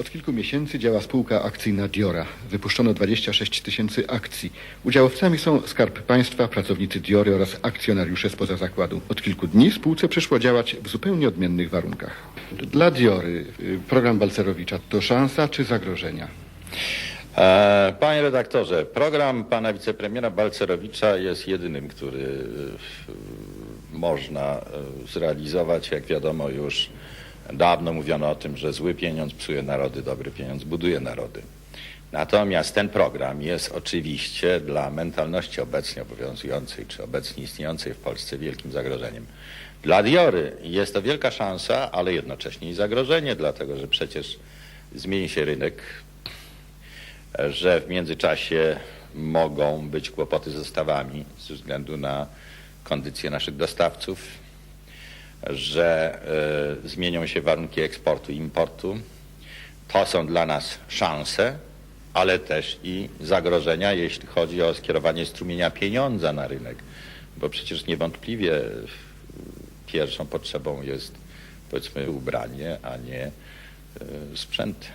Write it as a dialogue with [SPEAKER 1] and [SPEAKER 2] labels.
[SPEAKER 1] Od kilku miesięcy działa spółka akcyjna Diora. Wypuszczono 26 tysięcy akcji. Udziałowcami są Skarb Państwa, pracownicy Diory oraz akcjonariusze spoza zakładu. Od kilku dni spółce przyszło działać w zupełnie odmiennych warunkach. Dla Diory y, program Balcerowicza to szansa czy zagrożenia?
[SPEAKER 2] E, Panie redaktorze, program pana wicepremiera Balcerowicza jest jedynym, który e, można e, zrealizować. Jak wiadomo już dawno mówiono o tym, że zły pieniądz psuje narody, dobry pieniądz buduje narody. Natomiast ten program jest oczywiście dla mentalności obecnie obowiązującej czy obecnie istniejącej w Polsce wielkim zagrożeniem. Dla Diory jest to wielka szansa, ale jednocześnie i zagrożenie, dlatego że przecież zmieni się rynek, że w międzyczasie mogą być kłopoty z dostawami ze względu na kondycję naszych dostawców, że e, zmienią się warunki eksportu i importu. To są dla nas szanse, ale też i zagrożenia, jeśli chodzi o skierowanie strumienia pieniądza na rynek, bo przecież niewątpliwie pierwszą potrzebą jest powiedzmy ubranie, a nie e, sprzęt.